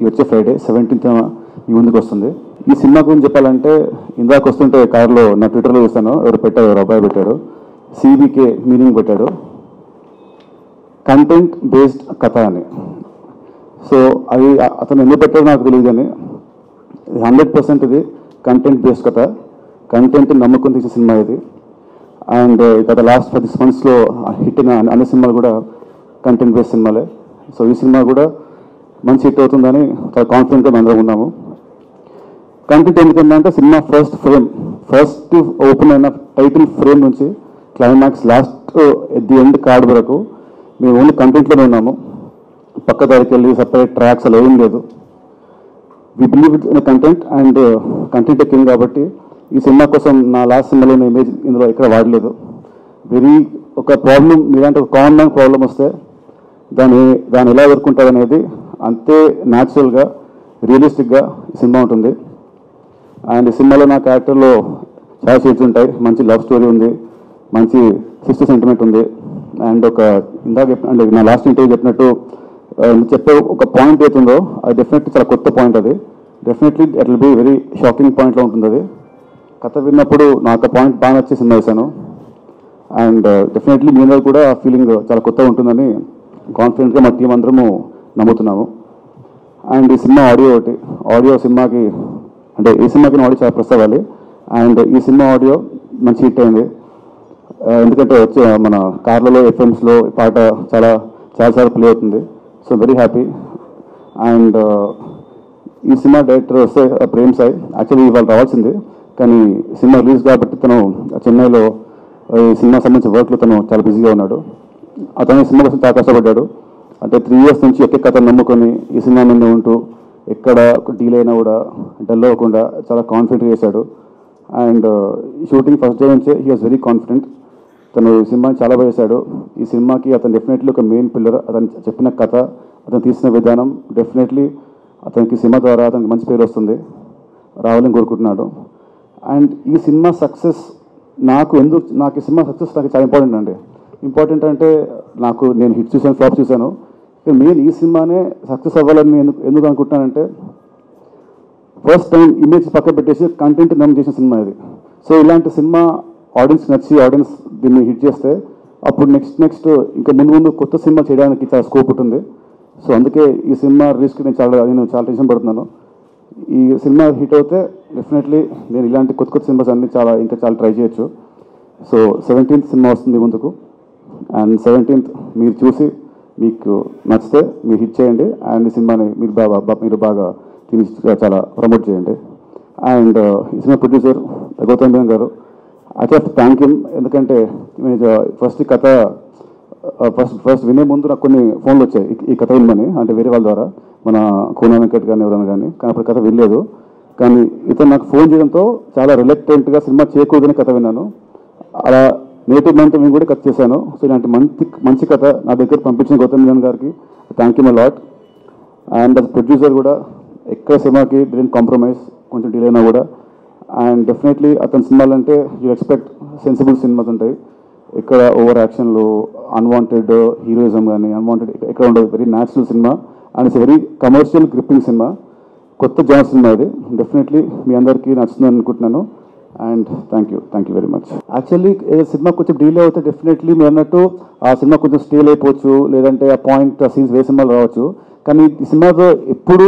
ఈ వచ్చే Friday seventeenth ఈ ముందుకు వస్తుంది. ఈ సినిమా గురించి చెప్పాలంటే ఇందాక వస్తుంటే కారులో నా ట్విట్టర్లో చూస్తాను ఎవరు పెట్టారు? ఎవరు అబ్బాయి పెట్టాడు. సిబికే మీనింగ్ పెట్టాడు. కంటెంట్ బేస్డ్ కథ అని. సో అది అతను ఎందుకు పెట్టాడో నాకు తెలియదు కానీ హండ్రెడ్ పర్సెంట్ ఇది కంటెంట్ బేస్డ్ కథ. కంటెంట్ నమ్మకం తీసే సినిమా ఇది. అండ్ గత లాస్ట్ పది మంత్స్లో హిట్ అయిన అన్ని సినిమాలు కూడా కంటెంట్ బేస్డ్ సినిమాలే. సో ఈ సినిమా కూడా మంచి హిట్ అవుతుందని చాలా కాన్ఫిడెంట్గా మేము అందరం ఉన్నాము. కంటెంట్ ఎందుకంటే cinema first frame first open అయిన టైటిల్ ఫ్రేమ్ నుంచి climax last at the end card వరకు మేము ఓన్లీ కంటెంట్లోనే ఉన్నాము. పక్క దారికి వెళ్ళి సపరేట్ ట్రాక్స్ అలా ఏం లేదు. We believe in content and content ఎక్కింది కాబట్టి ఈ సినిమా కోసం నా లాస్ట్ సినిమాలో ఇమేజ్ ఇందులో ఎక్కడ వాడలేదు. వెరీ ఒక ప్రాబ్లం మీలాంటి ఒక కామన్ ప్రాబ్లం వస్తే దాన్ని దాన్ని ఎలా ఎదుర్కొంటారు అనేది అంతే న్యాచురల్గా రియలిస్టిక్గా సినిమా ఉంటుంది. అండ్ సినిమాలో నా క్యారెక్టర్లో చాలా షేడ్స్ ఉంటాయి. మంచి లవ్ స్టోరీ ఉంది. మంచి సిస్టర్ సెంటిమెంట్ ఉంది. అండ్ ఒక ఇందాక చెప్పిన అంటే నా లాస్ట్ ఇంటర్వ్యూ చెప్పినట్టు చెప్పే ఒక పాయింట్ అవుతుందో అది డెఫినెట్లీ చాలా కొత్త పాయింట్ అది. Definitely it will be very shocking పాయింట్లో ఉంటుంది అది. కథ విన్నప్పుడు నాకు పాయింట్ బాగా నచ్చి సినిమా వేశాను. అండ్ డెఫినెట్లీ మీ కూడా ఆ ఫీలింగ్ చాలా కొత్తగా ఉంటుందని కాన్ఫిడెంట్గా మా టీం అందరము నమ్ముతున్నాము. అండ్ ఈ సినిమా ఆడియో ఒకటి ఆడియో సినిమాకి అంటే ఈ సినిమాకి ఆడియో చాలా ప్లస్ అవ్వాలి అండ్ ఈ సినిమా ఆడియో మంచి హిట్ అయింది. ఎందుకంటే వచ్చే మన కార్లలో ఎఫ్ఎమ్స్లో పాట చాలా చాలాసార్లు ప్లే అవుతుంది. So very happy. అండ్ ఈ సినిమా డైరెక్టర్ వస్తే ప్రేమ్ సాయి. యాక్చువల్లీ ఇవాళ రావాల్సింది కానీ సినిమా రిలీజ్ కాబట్టి తను చెన్నైలో ఈ సినిమా సంబంధించిన వర్క్లో తను చాలా బిజీగా ఉన్నాడు. అతను ఈ సినిమా కోసం చాలా కష్టపడ్డాడు. అంటే త్రీ ఇయర్స్ నుంచి ఎక్కే కథ నమ్ముకొని ఈ సినిమా మీద ఉంటూ ఎక్కడ డీల్ అయినా కూడా డల్ అవ్వకుండా చాలా కాన్ఫిడెంట్ చేశాడు. అండ్ షూటింగ్ ఫస్ట్ డే నుంచే హీ వాజ్ వెరీ కాన్ఫిడెంట్ తను ఈ సినిమాని చాలా బాగా చేశాడు. ఈ సినిమాకి అతను డెఫినెట్లీ ఒక మెయిన్ పిల్లర్ అతను చెప్పిన కథ అతను తీసిన విధానం డెఫినెట్లీ అతనికి సినిమా ద్వారా అతనికి మంచి పేరు వస్తుంది. రావాలని కోరుకుంటున్నాడు. అండ్ ఈ సినిమా సక్సెస్ నాకు ఎందుకు నాకు ఈ సినిమా సక్సెస్ నాకు చాలా ఇంపార్టెంట్ అండి. ఇంపార్టెంట్ అంటే నాకు నేను హిట్ చూశాను ఫ్లాప్ చూశాను. మెయిన్ ఈ సినిమానే సక్సెస్ అవ్వాలని నేను ఎందుకు ఎందుకు అనుకుంటున్నానంటే ఫస్ట్ టైం ఇమేజ్ పక్క పెట్టేసి కంటెంట్ నమ్ము చేసిన సినిమా ఇది. సో ఇలాంటి సినిమా ఆడియన్స్ నచ్చి ఆడియన్స్ దీన్ని హిట్ చేస్తే అప్పుడు నెక్స్ట్ నెక్స్ట్ ఇంకా ముందు ముందు కొత్త సినిమా చేయడానికి చాలా స్కోప్ ఉంటుంది. సో అందుకే ఈ సినిమా రిస్క్ నేను చాలా నేను చాలా టెన్షన్ పడుతున్నాను. ఈ సినిమా హిట్ అవుతే డెఫినెట్లీ నేను ఇలాంటి కొత్త కొత్త సినిమాస్ అన్నీ చాలా ఇంకా చాలా ట్రై చేయొచ్చు. సో సెవెంటీన్త్ సినిమా వస్తుంది ముందుకు. అండ్ సెవెంటీన్త్ మీరు చూసి మీకు నచ్చితే మీరు హిట్ చేయండి. అండ్ ఈ సినిమాని మీరు బాగా మీరు బాగా తిని చాలా ప్రమోట్ చేయండి. అండ్ ఈ సినిమా ప్రొడ్యూసర్ గౌతమ్ భీమ్ గారు. అయితే థ్యాంక్ యూ ఎందుకంటే ఫస్ట్ కథ ఫస్ట్ ఫస్ట్ వినే ముందు నాకు కొన్ని ఫోన్లు వచ్చాయి. ఈ- ఈ కథ వినమని అంటే వేరే వాళ్ళ ద్వారా. మన కోనా వెంకట్ కానీ ఎవరైనా కానీ కానీ అప్పుడు కథ వినలేదు. కానీ ఇతను నాకు ఫోన్ చేయడంతో చాలా రిలక్టెంట్గా సినిమా చేయకూడదని కథ విన్నాను. అలా నేటివ్ మంత్ మేము కూడా కట్ చేశాను. సో ఇలాంటి మంచి మంచి కథ నా దగ్గర పంపించిన గౌతమ్ మీనన్ గారికి thank you my lot and అది ప్రొడ్యూసర్ కూడా ఎక్కడ సినిమాకి డిడెంట్ కాంప్రమైజ్ కొంచెం డిలే అయినా కూడా. అండ్ డెఫినెట్లీ అతని సినిమాలు అంటే యూ ఎక్స్పెక్ట్ సెన్సిబుల్ సినిమాస్ ఉంటాయి. ఇక్కడ ఓవర్ యాక్షన్లు అన్వాంటెడ్ హీరోయిజం కానీ అన్వాంటెడ్ ఎక్కడ ఉండదు. Very natural cinema and it's very commercial gripping cinema కొత్త జాన్ సినిమా ఇది. డెఫినెట్లీ మీ అందరికీ నచ్చుతుందని అనుకుంటున్నాను and thank you thank you very much actually cinema కొంచెం డీలే అవుతే డెఫినెట్లీ మీరు అన్నట్టు ఆ సినిమా కొంచెం స్టేల్ అయిపోవచ్చు లేదంటే ఆ పాయింట్ సీన్స్ వేరే సినిమాలు రావచ్చు. కానీ ఈ సినిమాతో ఎప్పుడు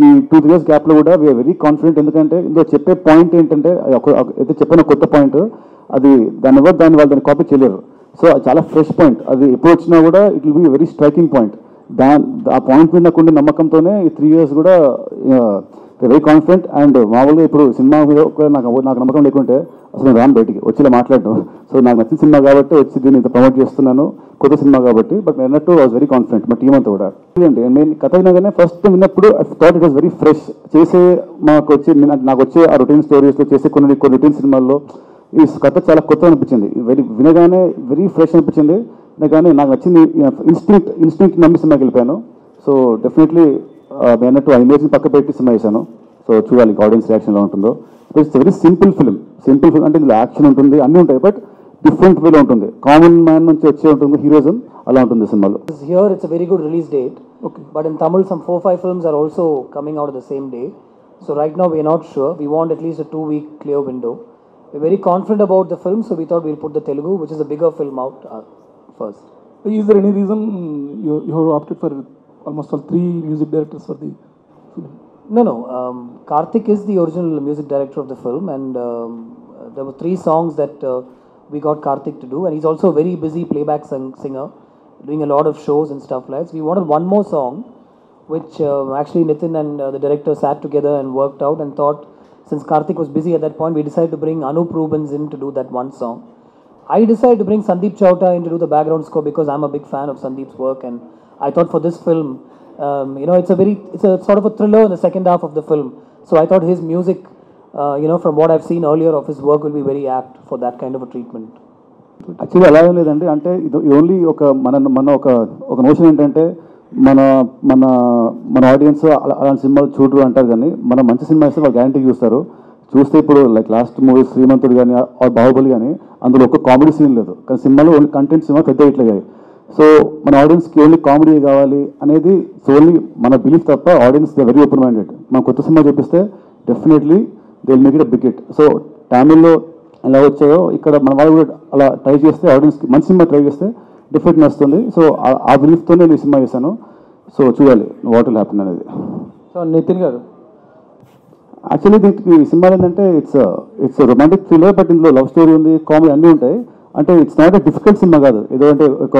ఈ టూ త్రీ ఇయర్స్ గ్యాప్లో కూడా వీఆర్ వెరీ కాన్ఫిడెంట్ ఎందుకంటే ఇందులో చెప్పే పాయింట్ ఏంటంటే ఒక- అయితే చెప్పిన కొత్త పాయింట్ అది దాని ఎవరు దాన్ని వాళ్ళు దాన్ని కాపీ చేయలేరు. సో అది చాలా ఫ్రెష్ పాయింట్ అది ఎప్పుడు వచ్చినా కూడా it will be very striking point దా ఆ పాయింట్ మీద నాకుండే నమ్మకంతోనే ఈ త్రీ ఇయర్స్ కూడా వెరీ కాన్ఫిడెంట్ అండ్ మామూలుగా ఇప్పుడు సినిమా మీద ఒక నాకు నాకు నమ్మకం లేకుంటే అసలు రాను బయటికి వచ్చేలా మాట్లాడడం. సో నాకు నచ్చిన సినిమా కాబట్టి వచ్చి దీన్ని ఇంత ప్రమోట్ చేస్తున్నాను. కొత్త సినిమా కాబట్టి బట్ నేను అన్నట్టు వాజ్ వెరీ కాన్ఫిడెంట్ మా టీమ్ అంతా కూడా. అండి నేను కథ వినగానే ఫస్ట్ విన్నప్పుడు I thought it was very fresh చేసే మాకు వచ్చే నేను- నాకు వచ్చే ఆ రొటీన్ స్టోరీస్లో చేసే కొన్ని కొన్ని రొటీన్ సినిమాల్లో ఈ కథ చాలా కొత్త అనిపించింది. వెరీ వినగానే వెరీ ఫ్రెష్ అనిపించింది. కానీ నాకు నచ్చింది ఇన్స్టింక్ట్ ఇన్స్టింక్ట్ నమ్మి సినిమాకి వెళ్ళిపోయాను. సో డెఫినెట్లీ నేను అన్నట్టు ఆ ఇమేజ్ని పక్క పెట్టి సినిమా వేశాను సో చూడాలి ఆడియన్స్ రియాక్షన్ ఎలా ఉంటుందో it's very simple film simple film అంటే ఇందులో యాక్షన్ ఉంటుంది అన్నీ ఉంటాయి బట్ డిఫరెంట్ వేలో ఉంటుంది కామన్ మ్యాన్ నుంచి వచ్చే ఉంటుంది హీరోయిజం అలా ఉంటుంది సినిమాలో Here it's a very good release date. Okay. But in Tamil, some four five films are also coming out of the same day. So right now we're not sure. We want at least a two week clear window. We're very confident about the film, so we thought we'll put the Telugu, which is a bigger film, out uh, first. Is there any reason you, you opted for almost all three music directors for the film? No, no. Um, Karthik is the original music director of the film, and um, there were three songs that uh, we got Karthik to do, and he's also a very busy playback sing- singer, doing a lot of shows and stuff like that. So we wanted one more song, which uh, actually Nitin and uh, the director sat together and worked out and thought, since Karthik was busy at that point, we decided to bring Anup Rubens in to do that one song. I decided to bring Sandeep Chowta in to do the background score because I'm a big fan of Sandeep's work, and I thought for this film, um, you know, it's a very, it's a sort of a thriller in the second half of the film. So I thought his music, uh, you know, from what I've seen earlier of his work, will be very apt for that kind of a treatment. Actually అలా ఏం లేదండి అంటే ఇది ఇది only ఒక మన మన ఒక ఒక నోషన్ ఏంటంటే మన మన మన ఆడియన్స్ అలా అలాంటి సినిమాలు చూడరు అంటారు కానీ మన మంచి సినిమా ఇస్తే వాళ్ళు గ్యారంటీ చూస్తారు చూస్తే ఇప్పుడు లైక్ లాస్ట్ మూవీ శ్రీమంతుడు కానీ ఆ బాహుబలి కానీ అందులో ఒక కామెడీ సీన్ లేదు. కానీ సినిమాలో ఓన్లీ కంటెంట్ సినిమా పెద్ద ఇట్లాగాయి సో మన ఆడియన్స్కి ఓన్లీ కామెడీ కావాలి అనేది ఓన్లీ మన బిలీఫ్ తప్ప audience they very open minded మనం కొత్త సినిమా చూపిస్తే definitely they make it big hit so తమిళ్ళో ఎలా వచ్చాయో ఇక్కడ మన వాళ్ళు కూడా అలా ట్రై చేస్తే ఆడియన్స్కి మంచి సినిమా ట్రై చేస్తే డిఫరెంట్ నస్తుంది సో ఆ- బిలీఫ్తోనే బిలీఫ్తో నేను ఈ సినిమా చేశాను. సో చూడాలి వాట్ విల్ హ్యాపన్ అనేది. సో నితిన్ గారు యాక్చువల్లీ దీనికి సినిమా ఏంటంటే it's it's romantic thriller but ఇందులో లవ్ స్టోరీ ఉంది కామెడీ అన్నీ ఉంటాయి. అంటే it's not a difficult cinema కాదు. ఏదో అంటే ఒక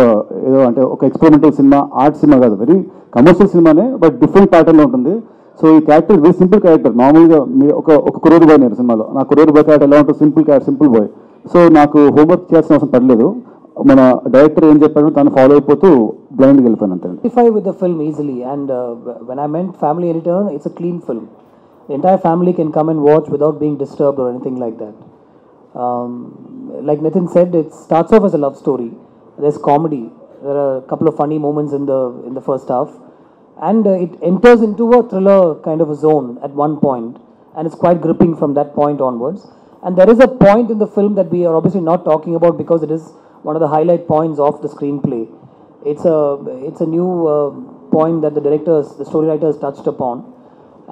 ఏదో అంటే ఒక ఎక్స్పెరిమెంటల్ సినిమా ఆర్ట్ సినిమా కాదు. వెరీ కమర్షియల్ సినిమానే బట్ డిఫరెంట్ ప్యాటర్న్లో ఉంటుంది. సో ఈ క్యారెక్టర్ వెరీ సింపుల్ క్యారెక్టర్ మామూలుగా మీ ఒక ఒక కురోరు బాయ్ నేను సినిమాలో. నా కురోరు బాయ్ క్యారెక్టర్ ఎలా ఉంటుంది simple character simple boy so నాకు హోంవర్క్ చేయాల్సిన అవసరం పడలేదు. మన డైరెక్టర్ ఏం చెప్పాడో తను ఫాలో అయిపోతూ బ్లైండ్గా వెళ్ళిపోయాను అంతే. With film easily and when I meant family when it's meant clean film entire family can come and watch without being disturbed or anything like that. Um, like Nitin said, it starts off as a love story. There's comedy. There are a couple of funny moments in the in the first half, and uh, it enters into a thriller kind of a zone at one point, and it's quite gripping from that point onwards. And there is a point in the film that we are obviously not talking about because it is one of the highlight points of the screenplay. It's a it's a new uh, point that the directors, the story writers touched upon,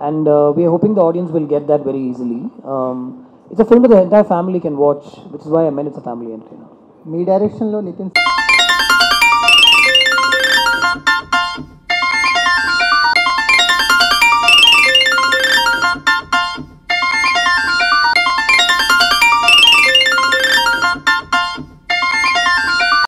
and uh, we are hoping the audience will get that very easily. Um, it's a film that the entire family can watch, which is why I meant it's a family entertainer. మీ డైరెక్షన్లో నితిన్